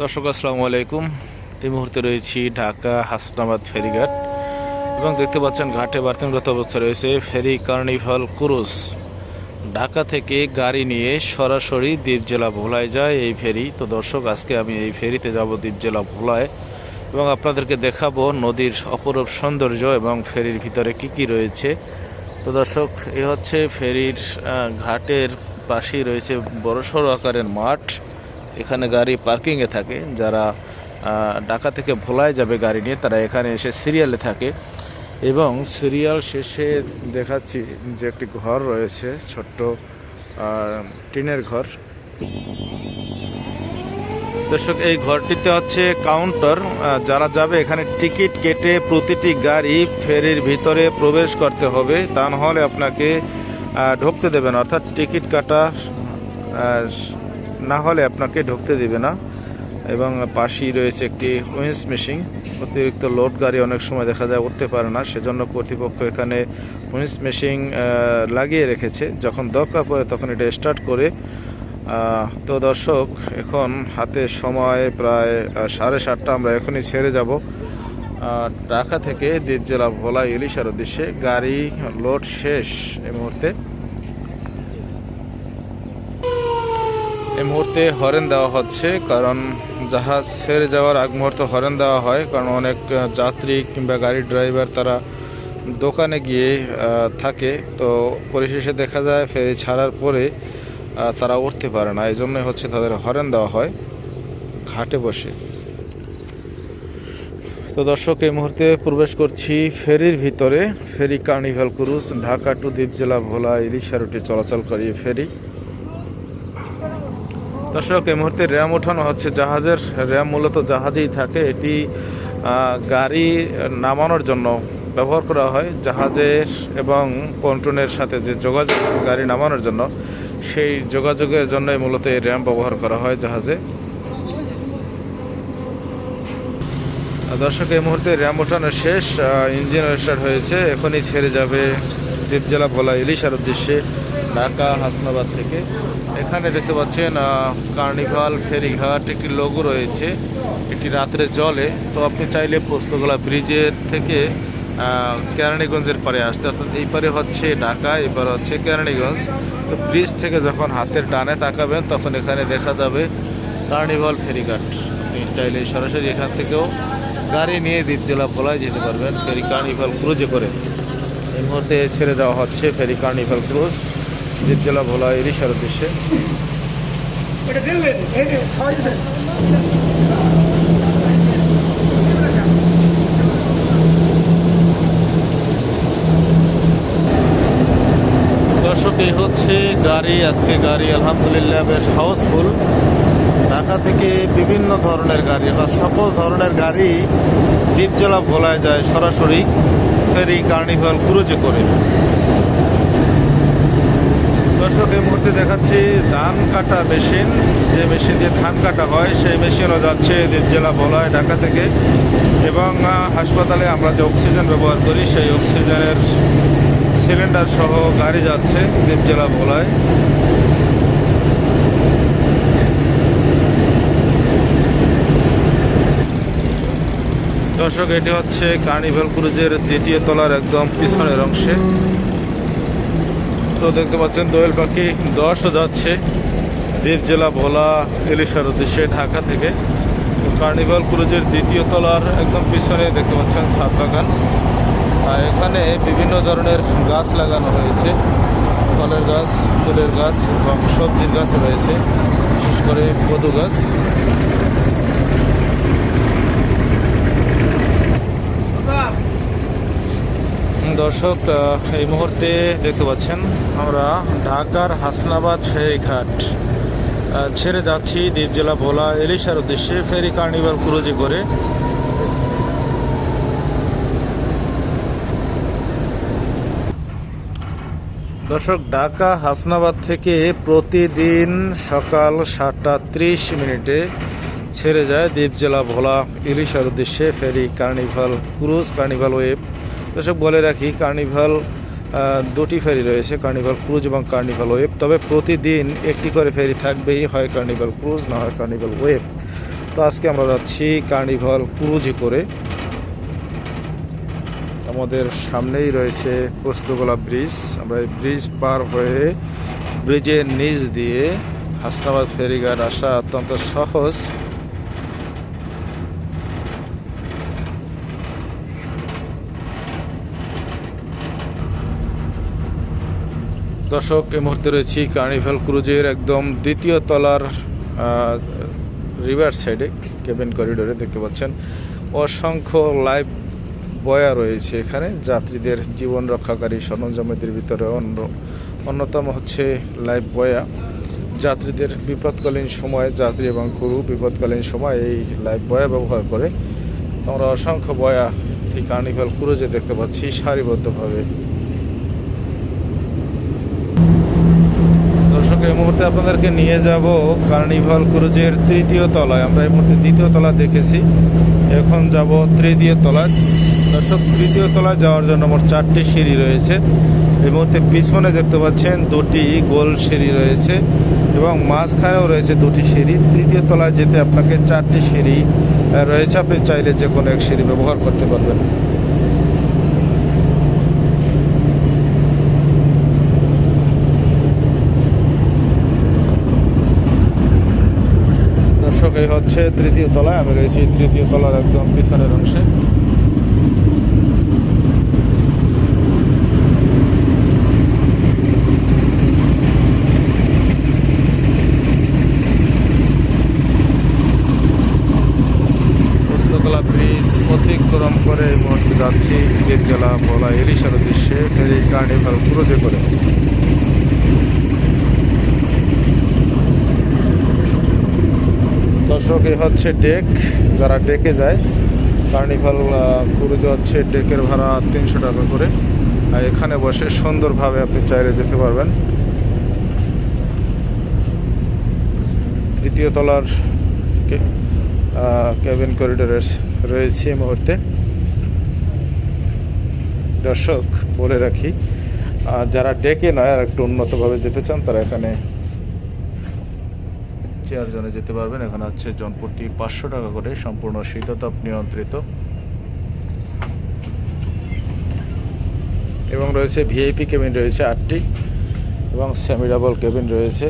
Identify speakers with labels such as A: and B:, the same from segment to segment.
A: দর্শক, আসসালামু আলাইকুম। এই মুহূর্তে রয়েছি ঢাকা হাসনাবাদ ফেরিঘাট এবং দেখতে পাচ্ছেন ঘাটে বার্তিনগত অবস্থা রয়েছে। ফেরি কার্নিভাল ক্রুজ। ঢাকা থেকে গাড়ি নিয়ে সরাসরি দ্বীপ জেলা ভোলায় যায় এই ফেরি। তো দর্শক, আজকে আমি এই ফেরিতে যাব দ্বীপ জেলা ভোলায় এবং আপনাদেরকে দেখাবো নদীর অপরূপ সৌন্দর্য এবং ফেরির ভিতরে কি কি রয়েছে। তো দর্শক, এ হচ্ছে ফেরির ঘাটের পাশেই রয়েছে বড়সড় আকারের মাঠ। এখানে গাড়ি পার্কিংয়ে থাকে। যারা ঢাকা থেকে ভোলায় যাবে গাড়ি নিয়ে, তারা এখানে এসে সিরিয়ালে থাকে। এবং সিরিয়াল শেষে দেখাচ্ছি যে একটি ঘর রয়েছে, ছোট্ট টিনের ঘর। দর্শক, এই ঘরটিতে হচ্ছে কাউন্টার যারা যাবে এখানে টিকিট কেটে প্রতিটি গাড়ি ফেরির ভিতরে প্রবেশ করতে হবে। তা নাহলে আপনাকে ঢুকতে দেবেন অর্থাৎ টিকিট কাটা হলে আপনাকে ঢুকতে দেবে না। এবং পাশেই রয়েছে একটি উইন্স মেশিন। অতিরিক্ত লোড গাড়ি অনেক সময় দেখা যায় উঠতে পারে না। সেজন্য কর্তৃপক্ষ এখানে উইন্স মেশিন লাগিয়ে রেখেছে। যখন দরকার পড়ে তখন এটা স্টার্ট করে। তো দর্শক, এখন হাতে সময় প্রায় সাড়ে সাতটা। আমরা এখনই ছেড়ে যাব। ঢাকা থেকে দ্বীপ জেলা ভোলা ইলিশার উদ্দেশ্যে। গাড়ি লোড শেষ এই মুহূর্তে। এই মুহূর্তে হরেন দেওয়া হচ্ছে, কারণ জাহাজ ছেড়ে যাওয়ার আগ মুহূর্তে হরেন দেওয়া হয়, কারণ অনেক যাত্রী কিংবা গাড়ির ড্রাইভার তারা দোকানে গিয়ে থাকে। তো পরিশেষে দেখা যায়, ফেরি ছাড়ার পরে তারা উঠতে পারে না। এই জন্যই হচ্ছে তাদের হরেন দেওয়া হয়, ঘাটে বসে। তো দর্শক, এই মুহূর্তে প্রবেশ করছি ফেরির ভিতরে। Ferry carnival cruise, Dhaka to দ্বীপ জেলা ভোলা, ইলিশা রুটে চলাচলকারী ফেরি। দর্শক, এই মুহূর্তে র্যাম ওঠানো হচ্ছে জাহাজের। র্যাম মূলত জাহাজেই থাকে। এটি গাড়ি নামানোর জন্য ব্যবহার করা হয়। জাহাজের এবং পন্টনের সাথে যে যোগাযোগ, গাড়ি নামানোর জন্য, সেই যোগাযোগের জন্যই মূলত এই র্যাম ব্যবহার করা হয় জাহাজে। দর্শক, এই মুহূর্তে র্যাম ওঠানো শেষ। ইঞ্জিন স্টার্ট হয়েছে। এখনই ছেড়ে যাবে। দ্বীপ জেলা ভোলা ইলিশার উদ্দেশ্যে ঢাকা, হাসনাবাদ থেকে। এখানে দেখতে পাচ্ছেন কার্নিভাল, ফেরিঘাট, একটি লোগো রয়েছে। এটি রাত্রে জলে তো আপনি চাইলে পোস্তগোলা ব্রিজের থেকে কেরানীগঞ্জের পারে আসতে। অর্থাৎ এই পারে হচ্ছে ঢাকা এপারে হচ্ছে কেরানীগঞ্জ। তো ব্রিজ থেকে যখন হাতের ডানে তাকাবেন, তখন এখানে দেখা যাবে কার্নিভাল, ফেরিঘাট। আপনি চাইলে সরাসরি এখান থেকেও গাড়ি নিয়ে দ্বীপ জেলা ভোলায় যেতে পারবেন। ফেরি কার্নিভাল ক্রুজে করে। এই মুহূর্তে ছেড়ে দেওয়া হচ্ছে ফেরি কার্নিভাল ক্রুজ দ্বীপ জেলা ভোলা ইলিশার উদ্দেশ্যে। দর্শক এই হচ্ছে গাড়ি আজকে গাড়ি আলহামদুলিল্লাহ বেশ হাউসফুল। ঢাকা থেকে বিভিন্ন ধরনের গাড়ি অর্থাৎ সকল ধরনের গাড়ি দ্বীপজলা ভোলায় যায় সরাসরি। ফেরি কার্নিভাল ক্রুজে করে। দর্শক, এই মুহূর্তে দেখাচ্ছি ধান কাটা মেশিন। যে মেশিন দিয়ে ধান কাটা হয়, সেই মেশিনও যাচ্ছে দ্বীপজেলা ভোলায় ঢাকা থেকে। এবং হাসপাতালে আমরা যে অক্সিজেন ব্যবহার করি, সেই অক্সিজেনের সিলিন্ডার সহ গাড়ি যাচ্ছে দ্বীপজেলা ভোলায় দর্শক, এটি হচ্ছে কার্নিভেল ক্রুজের দ্বিতীয় তলার একদম পিছনের অংশে। তো দেখতে পাচ্ছেন, দোয়েল পাখি দশও যাচ্ছে। দ্বীপ জেলা ভোলা ইলিশার উদ্দেশ্যে ঢাকা থেকে। কার্নিভাল ক্রুজের দ্বিতীয় তলার একদম পিছনে দেখতে পাচ্ছেন ছাদ বাগান। আর এখানে বিভিন্ন ধরনের গাছ লাগানো হয়েছে। ফলের গাছ, ফুলের গাছ এবং সবজির গাছ রয়েছে। বিশেষ করে কদু গাছ। দর্শক এই মুহূর্তে দেখতে পাচ্ছেন আমরা ঢাকার হাসনাবাদ ফেরিঘাট ছেড়ে যাচ্ছি দ্বীপ জেলা ভোলা এলিশার উদ্দেশ্যে। ফেরি কার্নিভাল ক্রুজে করে দর্শক, ঢাকা হাসনাবাদ থেকে প্রতিদিন সকাল সাতটা ত্রিশ মিনিটে ছেড়ে যায় দ্বীপ জেলা ভোলা ইলিশার উদ্দেশ্যে ferry carnival cruise, carnival web দর্শক, বলে রাখি, কার্নিভাল দুটি ফেরি রয়েছে, কার্নিভাল ক্রুজ এবং কার্নিভাল ওয়েব। তবে প্রতিদিন একটি করে ফেরি থাকবেই, হয় কার্নিভাল ক্রুজ, না হয় কার্নিভাল ওয়েব। তো আজকে আমরা যাচ্ছি কার্নিভাল ক্রুজে করে। আমাদের সামনেই রয়েছে পোস্তগোলা ব্রিজ। আমরা এই ব্রিজ পার হয়ে ব্রিজের নিচ দিয়ে হাসনাবাদ ফেরিঘাট আসা অত্যন্ত সহজ। দর্শক, এই মুহূর্তে রয়েছি কার্নিভাল ক্রুজের একদম দ্বিতীয় তলার রিভার সাইডে কেবিন করিডোরে দেখতে পাচ্ছেন। অসংখ্য লাইভ বয়া রয়েছে এখানে। যাত্রীদের জীবন রক্ষাকারী সরঞ্জামের ভিতরে অন্য, অন্যতম হচ্ছে লাইভ বয়া যাত্রীদের বিপদকালীন সময়, যাত্রী এবং ক্রু বিপদকালীন সময় এই লাইভ বয়া ব্যবহার করে। আমরা অসংখ্য বয়া এই কার্নিভাল ক্রুজে দেখতে পাচ্ছি সারিবদ্ধভাবে। এই মুহূর্তে আপনাদেরকে নিয়ে যাব কার্নিভাল ক্রুজের তৃতীয় তলায়। আমরা এই মুহূর্তে দ্বিতীয় তলা দেখেছি। এখন যাব তৃতীয় তলায়। দর্শক, তৃতীয় তলায় যাওয়ার জন্য মোট চারটি সিঁড়ি রয়েছে। এই মুহূর্তে পিছনে দেখতে পাচ্ছেন দুটি গোল সিঁড়ি রয়েছে এবং মাঝখানেও রয়েছে দুটি সিঁড়ি। তৃতীয় তলায় যেতে আপনাকে চারটি সিঁড়ি রয়েছে। আপনি চাইলে যে কোনো এক সিঁড়ি ব্যবহার করতে পারবেন দর্শক এই হচ্ছে তৃতীয় তলায়, আমি রয়েছি তৃতীয় তলার একদম পিছনের অংশে। অতিক্রম করে এই মুহূর্তে যাচ্ছি বীর জেলা ভোলা এলিশার উদ্দেশ্যে, ফেরি, কার্নিভাল ক্রুজে করে। দর্শক হচ্ছে ডেক। যারা ডেকে যায়, কার্নিভাল ক্রুজে হচ্ছে ডেকের ভাড়া তিনশো টাকা করে। আর এখানে বসে সুন্দরভাবে আপনি চাইলে যেতে পারবেন। তৃতীয় তলার ক্যাবিন করিডোরে রয়েছে এই মুহূর্তে। দর্শক, বলে রাখি যারা ডেকে নয়, আর একটু উন্নতভাবে যেতে চান, তারা এখানে চেয়ার জনে যেতে পারবেন। এখানে হচ্ছে জনপ্রতি পাঁচশো টাকা করে সম্পূর্ণ শীততাপ নিয়ন্ত্রিত। এবং রয়েছে ভিআইপি কেবিন রয়েছে আটটি এবং সেমি ডাবল কেবিন রয়েছে।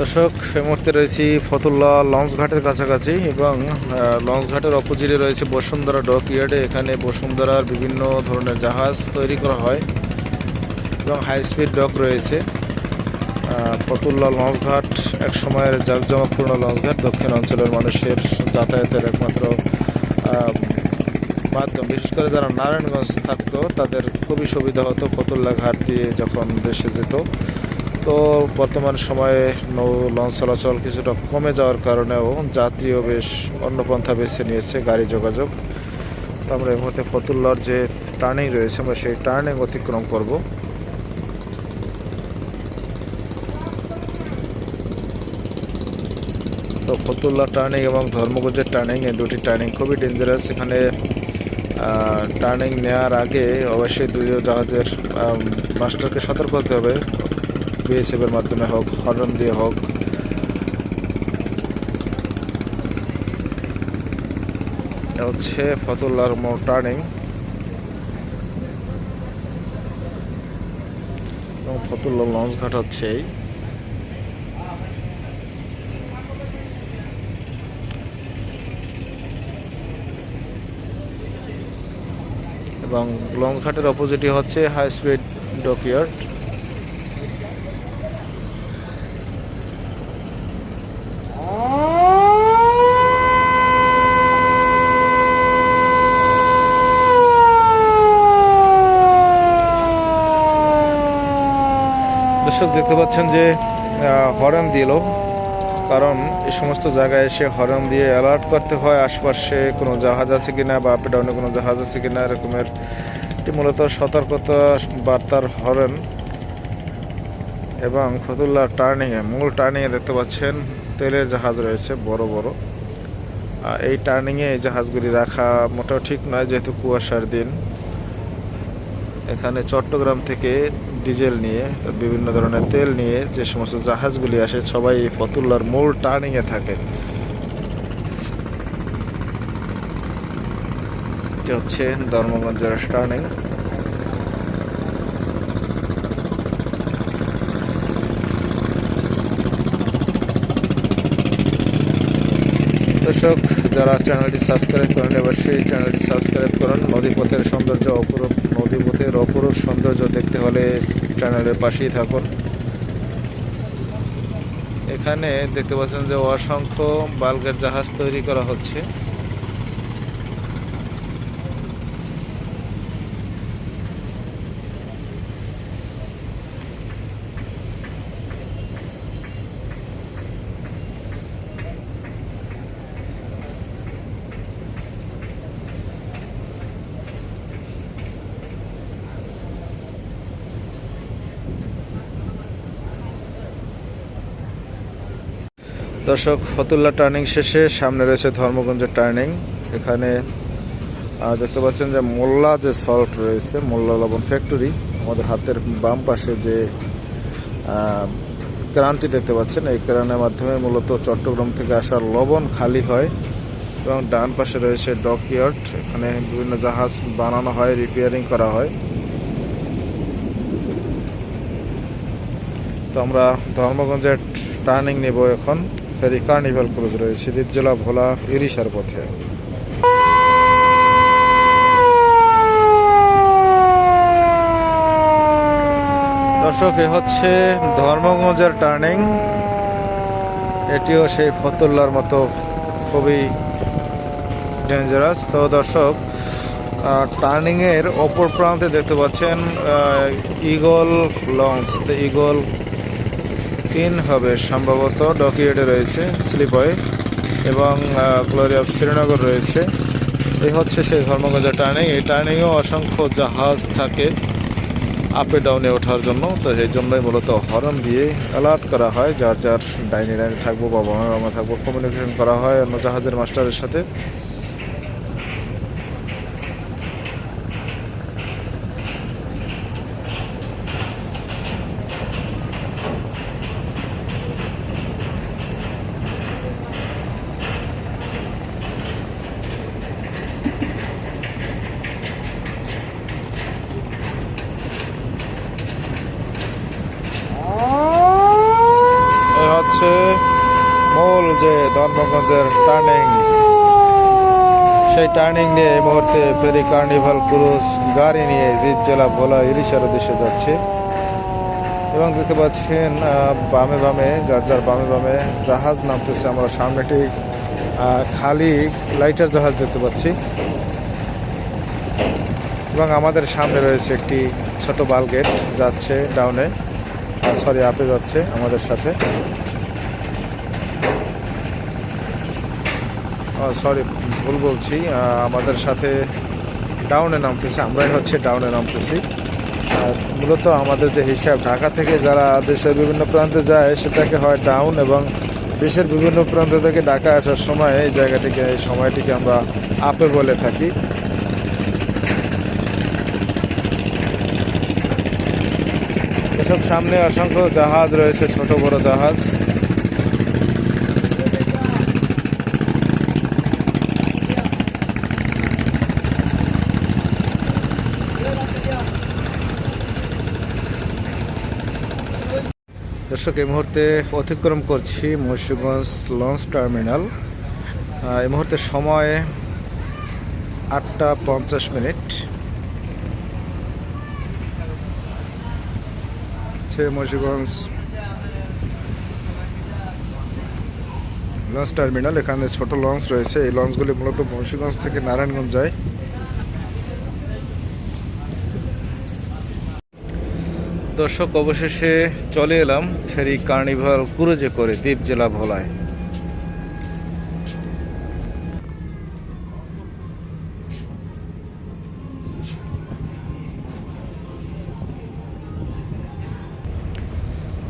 A: দর্শক, এই মুহূর্তে রয়েছি ফতুল্লা লঞ্চ ঘাটের কাছাকাছি এবং লঞ্চ ঘাটের অপোজিটে রয়েছে বসুন্ধরা ডক ইয়ার্ডে। এখানে বসুন্ধরার বিভিন্ন ধরনের জাহাজ তৈরি করা হয় এবং হাই স্পিড ডক রয়েছে। ফতুল্লা লঞ্চ ঘাট এক সময়ের জাঁকজমকপূর্ণ লঞ্চ ঘাট। দক্ষিণ অঞ্চলের মানুষের যাতায়াতের একমাত্র মাধ্যম। বিশেষ করে যারা নারায়ণগঞ্জ থাকতো, তাদের খুবই সুবিধা হতো ফতুল্লা ঘাট দিয়ে যখন দেশে যেত। তো বর্তমান সময়ে নৌ লঞ্চ চলাচল কিছুটা কমে যাওয়ার কারণেও যাত্রীও বেশ অন্য পন্থা বেছে নিয়েছে গাড়ি যোগাযোগ। তো আমরা এই মুহূর্তে ফতুল্লার যে টার্নিং রয়েছে, আমরা সেই টার্নিং অতিক্রম করব। তো ফতুল্লা টার্নিং এবং ধর্মগঞ্জের টার্নিং, এই দুটি টার্নিং খুবই ডেঞ্জারাস এখানে টার্নিং নেওয়ার আগে অবশ্যই দুই জাহাজের মাস্টারকে সতর্ক হতে হবে। বিএসএফ এর মাধ্যমে হোক হর্ন দিয়ে হোক। হচ্ছে ফতুল্লার মোড় টার্নিং এবং ফতুল্লা লঞ্চ ঘাট হচ্ছে এবং লঞ্চ ঘাটের অপোজিটে হচ্ছে হাই স্পিড ডকইয়ার্ড দর্শক দেখতে পাচ্ছেন যে হরেন দিল। কারণ এই সমস্ত জায়গায় এসে হরেন দিয়ে অ্যালার্ট করতে হয়, আশপাশে কোনো জাহাজ আছে কিনা বা আপ ডাউনে কোনো জাহাজ আছে কিনা, এরকমের এটি মূলত সতর্কতা বার্তার হরেন। এবং ফতুল্লা টার্নিংয়ে মূল টার্নিংয়ে দেখতে পাচ্ছেন, তেলের জাহাজ রয়েছে, বড় বড়। এই টার্নিংয়ে এই জাহাজগুলি রাখা মোটেও ঠিক নয়, যেহেতু কুয়াশার দিন। এখানে চট্টগ্রাম থেকে ডিজেল নিয়ে, বিভিন্ন ধরনের তেল নিয়ে যে সমস্ত জাহাজগুলি আসে, সবাই ফতুল্লার মূল টার্নিংয়ে থাকে। হচ্ছে ধর্মগঞ্জের টার্নিং। দর্শক, যারা চ্যানেলটি সাবস্ক্রাইব করেন অবশ্যই চ্যানেলটি সাবস্ক্রাইব করুন। নদীপথের সৌন্দর্য অপরূপ। নদীপথের অপরূপ সৌন্দর্য দেখতে হলে চ্যানেলের পাশেই থাকুন। এখানে দেখতে পাচ্ছেন যে অসংখ্য বালগের জাহাজ তৈরি করা হচ্ছে। দর্শক ফতুল্লা টার্নিং শেষে সামনে রয়েছে ধর্মগঞ্জের টার্নিং এখানে দেখতে পাচ্ছেন যে মোল্লা যে সল্ট রয়েছে, মোল্লা লবণ ফ্যাক্টরি আমাদের হাতের বাম পাশে যে ক্রানটি দেখতে পাচ্ছেন, এই ক্রানের মাধ্যমে মূলত চট্টগ্রাম থেকে আসা লবণ খালি হয় এবং ডান পাশে রয়েছে ডকইয়ার্ড এখানে বিভিন্ন জাহাজ বানানো হয় রিপেয়ারিং করা হয়। তো আমরা ধর্মগঞ্জের টার্নিং নেব এখন। ফেরি কার্নিভাল ক্রুজ রয়েছে দ্বীপজেলা ভোলা ইরিশার পথে। দর্শক, এ হচ্ছে ধর্মগঞ্জের টার্নিং এটিও সেই ফতুল্লার মতো খুবই ডেঞ্জারাস তো দর্শক টার্নিংয়ের অপর প্রান্তে দেখতে পাচ্ছেন ইগল লঞ্চ তো ইগল তিন হবে সম্ভবত, ডকিয়েটে রয়েছে স্লিপওয়ে এবং গ্লোরি অফ শ্রীনগর রয়েছে। এই হচ্ছে সেই ধর্মগঞ্জের টার্নিং। এই টার্নিংয়েও অসংখ্য জাহাজ থাকে আপে ডাউনে ওঠার জন্য। তো সেই জন্যই মূলত হরন দিয়ে অ্যালার্ট করা হয়। যার যার ডাইনি ডাইনি থাকব বা বামা থাকব কমিউনিকেশন করা হয় অন্য জাহাজের মাস্টারের সাথে এই হচ্ছে মূল যে ধর্মগঞ্জের টার্নিং সেই টার্নিং নিয়ে এই মুহূর্তে ফেরি কার্নিভাল ক্রুজ গাড়ি নিয়ে দ্বীপ জেলা ভোলা ইরিশার উদ্দেশ্যে যাচ্ছে। এবং দেখতে পাচ্ছেন বামে বামে, যার যার বামে বামে জাহাজ নামতেছে আমরা সামনেটি খালি লাইটার জাহাজ দেখতে পাচ্ছি। এবং আমাদের সামনে রয়েছে একটি ছোট বালগেট, যাচ্ছে ডাউনে সরি আপে যাচ্ছে আমাদের সাথে। সরি ভুল বলছি। আমাদের সাথে ডাউনে নামতেছে, আমরাই হচ্ছে ডাউনে নামতেছি। মূলত আমাদের যে হিসাব, ঢাকা থেকে যারা দেশের বিভিন্ন প্রান্তে যায়, সেটাকে হয় ডাউন এবং দেশের বিভিন্ন প্রান্ত থেকে ঢাকা আসার সময় এই জায়গাটিকে, এই সময়টিকে আমরা আপে বলে থাকি। এসব সামনে অসংখ্য জাহাজ রয়েছে, ছোট বড় জাহাজ। দর্শক, এই মুহূর্তে অতিক্রম করছি মুন্সিগঞ্জ লঞ্চ টার্মিনাল। এই মুহূর্তে সময় আটটা পঞ্চাশ মিনিট। Munshiganj launch terminal. এখানে ছোট লঞ্চ রয়েছে। এই লঞ্চগুলি মূলত মুন্সিগঞ্জ থেকে নারায়ণগঞ্জ যায়। দর্শক, অবশেষে চলে এলাম ফেরি কার্নিভাল ক্রুজে করে দ্বীপ জেলা ভোলায়।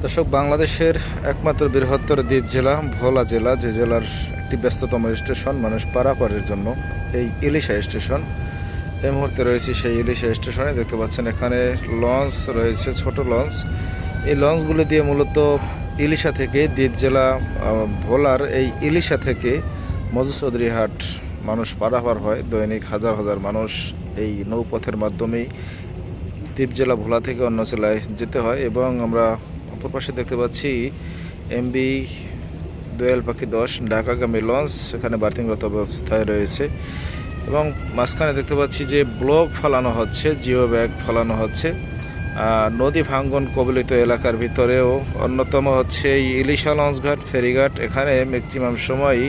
A: দর্শক, বাংলাদেশের একমাত্র বৃহত্তর দ্বীপ জেলা ভোলা জেলা, যে জেলার একটি ব্যস্ততম স্টেশন, মানুষ পারাপারের জন্য এই ইলিশা স্টেশন। এই মুহূর্তে রয়েছে সেই ইলিশা স্টেশনে, দেখতে পাচ্ছেন এখানে লঞ্চ রয়েছে, ছোট লঞ্চ। এই লঞ্চগুলো দিয়ে মূলত ইলিশা থেকে দ্বীপ জেলা ভোলার এই ইলিশা থেকে মধুচৌধুরী হাট মানুষ পারাপার হয়। দৈনিক হাজার হাজার মানুষ এই নৌপথের মাধ্যমেই দ্বীপ জেলা ভোলা থেকে অন্য জেলায় যেতে হয় এবং আমরা অপর পাশে দেখতে পাচ্ছি এমবি দোয়েল পাখি দশ, ঢাকাগামী লঞ্চ এখানে বার্থিংরত অবস্থায় রয়েছে। এবং মাঝখানে দেখতে পাচ্ছি যে ব্লক ফালানো হচ্ছে জিও ব্যাগ ফালানো হচ্ছে। নদী ভাঙ্গন কবলিত এলাকার ভিতরেও অন্যতম হচ্ছে এই ইলিশা লঞ্চঘাট ফেরিঘাট। এখানে ম্যাক্সিমাম সময়ই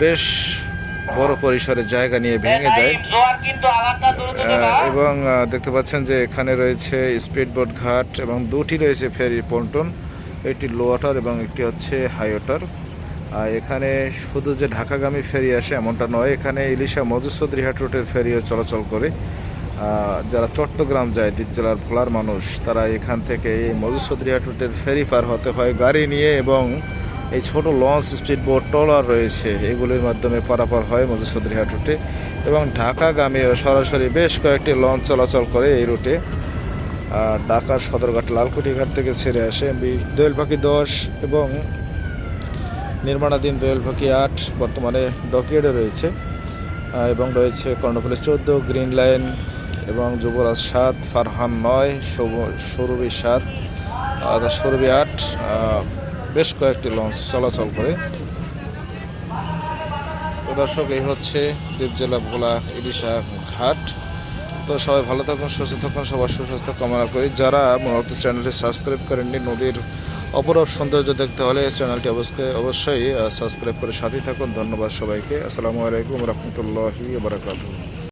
A: বেশ বড় পরিসরে জায়গা নিয়ে ভেঙে যায়। এবং দেখতে পাচ্ছেন যে এখানে রয়েছে স্পিড বোট ঘাট এবং দুটি রয়েছে ফেরি পন্টন একটি লো ওয়াটার এবং একটি হচ্ছে হাই ওয়াটার এখানে শুধু যে ঢাকাগামী ফেরি আসে এমনটা নয়, এখানে ইলিশা মধুসৌধুরীহাট রুটের ফেরিও চলাচল করে। যারা চট্টগ্রাম যায়, দ্বীপ জেলার ভোলার মানুষ, তারা এখান থেকে এই মধুসৌধুরীহাট রুটের ফেরি পার হতে হয় গাড়ি নিয়ে এবং এই ছোট লঞ্চ স্পিড বোট ট্রলার রয়েছে। এগুলির মাধ্যমে পারাপার হয় মধুসৌধুরীহাট রুটে এবং ঢাকাগামীও সরাসরি বেশ কয়েকটি লঞ্চ চলাচল করে এই রুটে। ঢাকার সদরঘাট লালকুটি ঘাট থেকে ছেড়ে আসে দোয়েল পাখি দশ এবং নির্মাণাধীন দোয়েল পাখি আট বর্তমানে ডকিয়েডে রয়েছে এবং রয়েছে কর্ণফুলি চোদ্দ, গ্রিন লাইন এবং যুবরাজ সাত, ফারহান নয় সৌরভী সাত সৌরভী আট বেশ কয়েকটি লঞ্চ চলাচল করে। দর্শক, এই হচ্ছে দ্বীপ জেলা ভোলা ইলিশা ঘাট। তো সবাই ভালো থাকুন, সুস্থ থাকুন, সবার সুস্বাস্থ্য কামনা করি। যারা মূলত চ্যানেলটি সাবস্ক্রাইব করেননি, নদীর অপরূপ সৌন্দর্য দেখতে হলে চ্যানেলটি অবশ্যই অবশ্যই সাবস্ক্রাইব করে সাথে থাকুন। ধন্যবাদ সবাইকে। আসসালামু আলাইকুম রহমতুল্লাহি বারাকাতুহ।